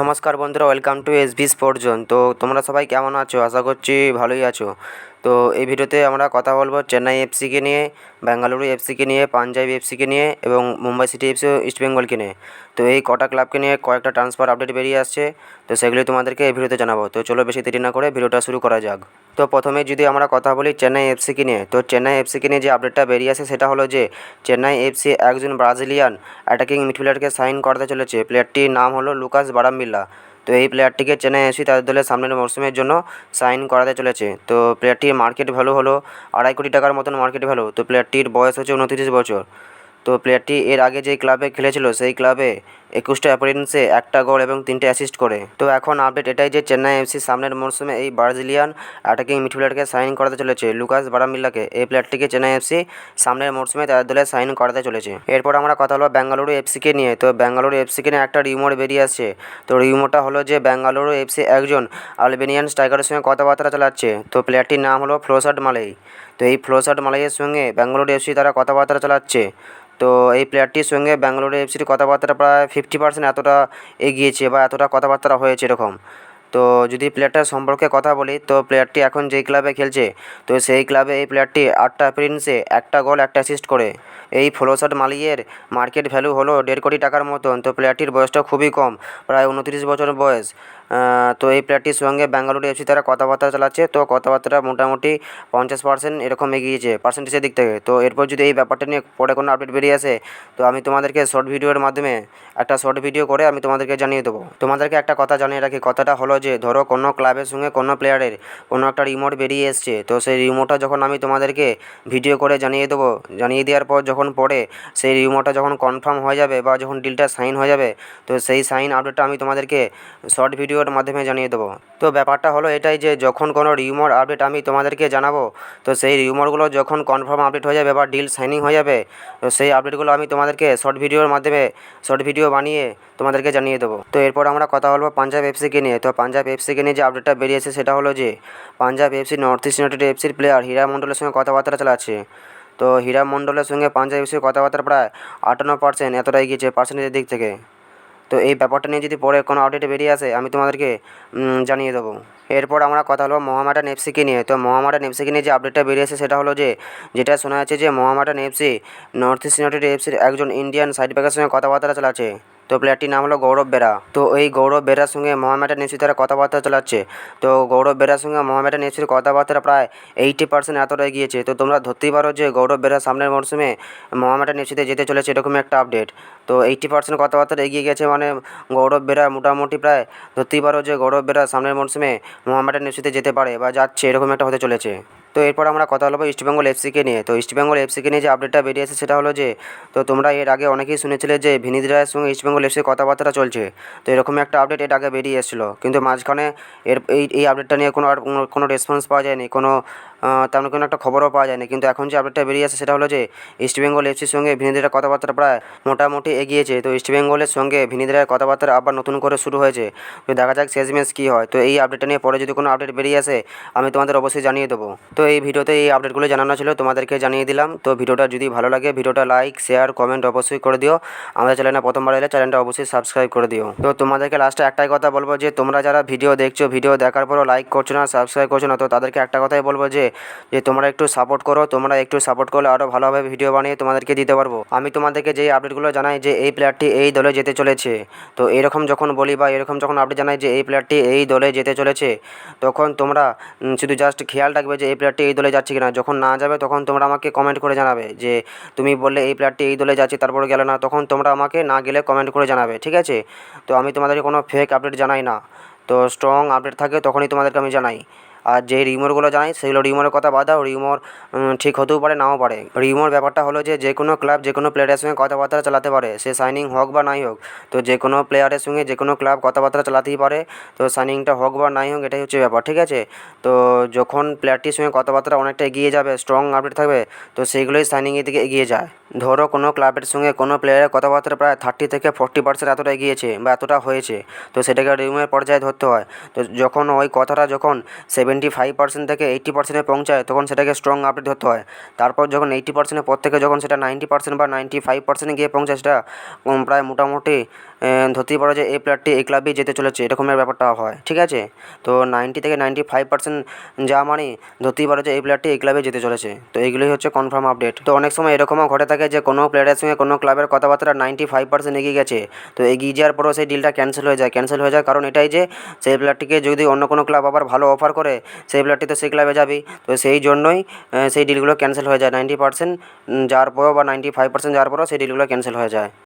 নমস্কার বন্ধুরা welcome to S B sport zone তো তোমরা সবাই কেমন আছো? আশা করছি ভালোই আছো। তো এই ভিডিওতে আমরা কথা বলব চেন্নাই এফসিকে নিয়ে, বেঙ্গালুরু এফসিকে নিয়ে, পাঞ্জাব এফসিকে নিয়ে এবং মুম্বাই সিটি এফসি ও ইস্টবেঙ্গলকে নিয়ে। তো এই কটা ক্লাবকে নিয়ে কয়েকটা ট্রান্সফার আপডেট বেরিয়ে আসছে, তো সেগুলি তোমাদেরকে এই ভিডিওতে জানাব। তো চলো বেশি দেরি না করে ভিডিওটা শুরু করা যাক। তো প্রথমে যদি আমরা কথা বলি চেন্নাই এফসিকে নিয়ে, তো চেন্নাই এফসিকে নিয়ে যে আপডেটটা বেরিয়ে আসে সেটা হলো যে, চেন্নাই এফসি একজন ব্রাজিলিয়ান অ্যাটাকিং মিডফিল্ডারকে সাইন করতে চলেছে। প্লেয়ারটির নাম হলো লুকাস বারাম্বিল্লা। তো এই প্লেয়ারটিকে চেন্নাই এফসি তাদের দলের সামনের মরশুমের জন্য সাইন করাতে চলেছে। তো প্লেয়ারটির মার্কেট ভ্যালু হলো আড়াই কোটি টাকার মতন মার্কেট ভ্যালু তো প্লেয়ারটির বয়স হচ্ছে উনতিরিশ বছর। তো প্লেয়ারটি এর আগে যেই ক্লাবে খেলেছিল, সেই ক্লাবে একুশটা অ্যাপিয়ারেন্সে একটা গোল এবং তিনটে অ্যাসিস্ট করে। তো এখন আপডেট এটাই যে চেন্নাই এফসি সামনের মরশুমে এই ব্রাজিলিয়ান অ্যাটাকিং মিডফিল্ডারকে সাইন করাতে চলেছে। লুকাস বারামিল্লাকে এই প্লেয়ারটিকে চেন্নাই এফসি সামনের মরশুমে তাদের দলে সাইন করাতে চলেছে। এরপর আমরা কথা হলো বেঙ্গালুরু এফসিকে নিয়ে। তো বেঙ্গালুরু এফসিকে নিয়ে একটা রিউমোর বেরিয়ে আসছে। তো রিউমোরটা হলো যে বেঙ্গালুরু এফসি একজন আলবেনিয়ান স্ট্রাইকারের সঙ্গে কথাবার্তা চালাচ্ছে। তো প্লেয়ারটির নাম হলো ফ্লোসাট মালাই। তো এই ফ্লোসাট মালাইয়ের সঙ্গে বেঙ্গালুরু এফসি তারা কথাবার্তা চালাচ্ছে। তো এই প্লেয়ারটির সঙ্গে ব্যাঙ্গালোর এফসির কথাবার্তা প্রায় ফিফটি পার্সেন্ট এতটা এগিয়েছে বা এতটা কথাবার্তা হয়েছে এরকম। তো যদি প্লেয়ারটার সম্পর্কে কথা বলি, তো প্লেয়ারটি এখন যেই ক্লাবে খেলছে, তো সেই ক্লাবে এই প্লেয়ারটি আটটা অ্যাপিয়ারেন্সে একটা গোল একটা অ্যাসিস্ট করে। এই ফ্লোসাট মালিয়ের মার্কেট ভ্যালু হলো দেড় কোটি টাকার মতন, তো প্লেয়ারটির বয়সটা খুবই কম, প্রায় উনত্রিশ বছর বয়স। তো এই প্লেয়ারটির সঙ্গে ব্যাঙ্গালুরু এফসি তারা কথাবার্তা চালাচ্ছে। তো কথাবার্তা মোটামুটি পঞ্চাশ পার্সেন্ট এরকম এগিয়েছে পার্সেন্টেজের দিক থেকে। তো এরপর যদি এই ব্যাপারটা নিয়ে পরে কোনো আপডেট বেরিয়ে আসে, তো আমি তোমাদেরকে শর্ট ভিডিওর মাধ্যমে একটা শর্ট ভিডিও করে আমি তোমাদেরকে জানিয়ে দেবো। তোমাদেরকে একটা কথা জানিয়ে রাখি, কথাটা হলো যে, ধরো কোনো ক্লাবের সঙ্গে কোনো প্লেয়ারের কোনো একটা রিমোট বেরিয়ে এসছে, তো সেই রিমোটটা যখন আমি তোমাদেরকে ভিডিও করে জানিয়ে দেবো, জানিয়ে দেওয়ার পর যখন পরে সেই রিমোটটা যখন কনফার্ম হয়ে যাবে বা যখন ডিলটা সাইন হয়ে যাবে, তো সেই সাইন আপডেটটা আমি তোমাদেরকে শর্ট ভিডিওর মাধ্যমে জানিয়ে দেবো। তো ব্যাপারটা হলো এটাই যে যখন কোনো রিউমার আপডেট আমি তোমাদেরকে জানাব, তো সেই রিউমারগুলো যখন কনফার্ম আপডেট হয়ে যাবে বা ডিল সাইনিং হয়ে যাবে, তো সেই আপডেটগুলো আমি তোমাদেরকে শর্ট ভিডিওর মাধ্যমে, শর্ট ভিডিও বানিয়ে তোমাদেরকে জানিয়ে দেবো। তো এরপর আমরা কথা বলব পাঞ্জাব এফসিকে নিয়ে। তো পাঞ্জাব এফসিকে নিয়ে যে আপডেটটা বেরিয়েছে সেটা হলো যে, Punjab FC north east united এফসির প্লেয়ার হীরা মণ্ডলের সঙ্গে কথাবার্তা চালাচ্ছে। তো হীরা মণ্ডলের সঙ্গে পাঞ্জাব এফসির কথাবার্তা প্রায় আটান্ন পার্সেন্ট এতটা এগিয়েছে পার্সেন্টেজের দিক থেকে। তো এই ব্যাপারটা নিয়ে যদি পরে কোনো আপডেট বেরিয়ে আসে, আমি তোমাদেরকে জানিয়ে দেবো। এরপর আমরা কথা হলো মহামাটা নেপসিকে নিয়ে। তো মহামাটা নেপসিকে নিয়ে যে আপডেটটা বেরিয়েছে সেটা হলো যে, যেটা শোনা যাচ্ছে যে মহামাটা নেপসি নর্থ ইস্ট ইউনাইটেড এফসির একজন ইন্ডিয়ান সাইড ব্যাকের সঙ্গে কথাবার্তা চালাচ্ছে। তো প্লেয়ারটির নাম হলো গৌরব বেরা। তো এই গৌরব বেরার সঙ্গে মোহামেডান এফসি তারা কথাবার্তা চালাচ্ছে। তো গৌরব বেরার সঙ্গে মোহামেডান এফসির কথাবার্তা প্রায় এইটি পার্সেন্ট এতটা গিয়েছে। তো তোমরা ধরতেই পারো যে গৌরব বেরা সামনের মরশুমে মোহামেডান এফসিতে যেতে চলেছে এরকম একটা আপডেট তো এইটি পার্সেন্ট কথাবার্তা এগিয়ে গেছে মানে গৌরব বেরা মোটামুটি প্রায় ধরতেই পারো যে গৌরব বেরা সামনের মরশুমে মোহামেডান এফসিতে যেতে পারে বা যাচ্ছে এরকম একটা হতে চলেছে। তো এরপর আমরা কথা বলব ইস্টবেঙ্গল এফসিকে নিয়ে। তো ইস্টবেঙ্গল এফসিকে নিয়ে যে আপডেটটা বেরিয়েছে সেটা হলো যে, তো তোমরা এর আগে অনেকেই শুনেছিলে যে ভিনিত রায়ের সঙ্গে ইস্টবেঙ্গল এফসির কথাবার্তা চলছে। তো এরকমই একটা আপডেট এর আগে বেরিয়ে এসেছিল। কিন্তু মাঝখানে এর এই এই আপডেটটা নিয়ে কোনো আর কোনো রেসপন্স পাওয়া যায়নি। কোনো তেমন কোনো একটা খবরও পাওয়া যায়নি। কিন্তু এখন যে আপডেটটা বেরিয়ে আসে সেটা হলো যে ইস্টবেঙ্গল এফসির সঙ্গে ভিনিদের কথাবার্তা প্রায় মোটামুটি এগিয়েছে। তো ইস্টবেঙ্গলের সঙ্গে ভিনিদের কথাবার্তা আবার নতুন করে শুরু হয়েছে। তো দেখা যাক শেষ ম্যাচ কী হয়। তো এই আপডেটটা নিয়ে পরে যদি কোনো আপডেট বেরিয়ে আসে, আমি তোমাদের অবশ্যই জানিয়ে দেবো। তো এই ভিডিওতে এই আপডেটগুলো জানানো ছিল, তোমাদেরকে জানিয়ে দিলাম। তো ভিডিওটা যদি ভালো লাগে, ভিডিওটা লাইক শেয়ার কমেন্ট অবশ্যই করে দিও। আমাদের চ্যানেলে প্রথমবার এলে চ্যানেলটা অবশ্যই সাবস্ক্রাইব করে দিও। তো তোমাদেরকে লাস্টে একটাই কথা বলব যে, তোমরা যারা ভিডিও দেখছ ভিডিও দেখার পরও লাইক করছ না সাবস্ক্রাইব করছ না, তো তাদেরকে একটা কথাই বলব যে যে তোমরা একটু সাপোর্ট করো, তোমরা একটু সাপোর্ট করলে আরও ভালোভাবে ভিডিও বানিয়ে তোমাদেরকে দিতে পারব। আমি তোমাদেরকে যেই আপডেটগুলো জানাই যে এই প্লেয়ারটি এই দলে যেতে চলেছে, তো এরকম যখন বলি বা এরকম যখন আপডেট জানাই যে এই প্লেয়ারটি এই দলে যেতে চলেছে, তখন তোমরা শুধু জাস্ট খেয়াল রাখবে যে এই প্লেয়ারটি এই দলে যাচ্ছে কিনা। যখন না যাবে, তখন তোমরা আমাকে কমেন্ট করে জানাবে যে তুমি বললে এই প্লেয়ারটি এই দলে যাচ্ছে, তারপরে গেলে না, তখন তোমরা আমাকে না গেলে কমেন্ট করে জানাবে, ঠিক আছে? তো আমি তোমাদেরকে কোনো ফেক আপডেট জানাই না। তো স্ট্রং আপডেট থাকে, তখনই তোমাদেরকে আমি জানাই। আর যে রিউমারগুলো জানাই সেগুলো রিউমারের কথা বাদ দাও। রিউমার ঠিক হতেও পারে, নাও পারে। রিউমার ব্যাপারটা হলো যে যে কোনো ক্লাব, যে কোনো প্লেয়ারের সঙ্গে কথাবার্তা চালাতে পারে। সে সাইনিং হোক বা নাই হোক, তো যে কোনো প্লেয়ারের সঙ্গে যে কোনো ক্লাব কথাবার্তা চালাতেই পারে। তো সাইনিংটা হোক বা নাই হোক, এটাই হচ্ছে ব্যাপার, ঠিক আছে? তো যখন প্লেয়ারটির সঙ্গে কথাবার্তা অনেকটা এগিয়ে যাবে স্ট্রং আপডেট থাকবে, তো সেইগুলোই সাইনিংয়ের দিকে এগিয়ে যায়। ধরো কোনো ক্লাবের সঙ্গে কোনো প্লেয়ারের কথাবার্তা প্রায় থার্টি থেকে ফোর্টি পার্সেন্ট এতটা এগিয়েছে বা এতটা হয়েছে, তো সেটাকে রিউমের পর্যায়ে ধরতে হয়। তো যখন ওই কথাটা যখন সেভেন্টি ফাইভ পার্সেন্ট থেকে এইট্টি পার্সেন্টে পৌঁছায়, তখন সেটাকে স্ট্রং আপডেট ধরতে হয়। তারপর যখন এইট্টি পার্সেন্টের পর থেকে যখন সেটা নাইনটি পার্সেন্ট বা নাইনটি ফাইভ পার্সেন্টে গিয়ে পৌঁছায়, সেটা প্রায় মোটামুটি ধরতেই পারো যে এই প্লেয়ারটি এই ক্লাবেই যেতে চলেছে এরকমের ব্যাপারটা হয়, ঠিক আছে? তো নাইনটি থেকে নাইনটি ফাইভ পার্সেন্ট যা মানে ধরতেই পারো যে এই প্লেয়ারটি এই ক্লাবে যেতে চলেছে। তো এইগুলোই হচ্ছে কনফার্ম আপডেট তো অনেক সময় এরকমও ঘটে থাকে যে কোনো প্লেয়ারের সঙ্গে কোনো ক্লাবের কথাবার্তা নাইনটি ফাইভ পার্সেন্ট এগিয়ে গেছে, তো এগিয়ে যাওয়ার পরেও সেই ডিলটা ক্যান্সেল হয়ে যায়। ক্যান্সেল হয়ে যায় কারণ এটাই যে সেই প্লেয়ারটিকে যদি অন্য কোনো ক্লাব আবার ভালো অফার করে, সেই প্লেয়ারটি তো সেই ক্লাবে যাবেই। তো সেই জন্যই সেই ডিলগুলো ক্যান্সেল হয়ে যায়। নাইনটি পার্সেন্ট যাওয়ার পরেও বা নাইনটি ফাইভ পার্সেন্ট যাওয়ার পরেও সেই ডিলগুলো ক্যান্সেল হয়ে যায়।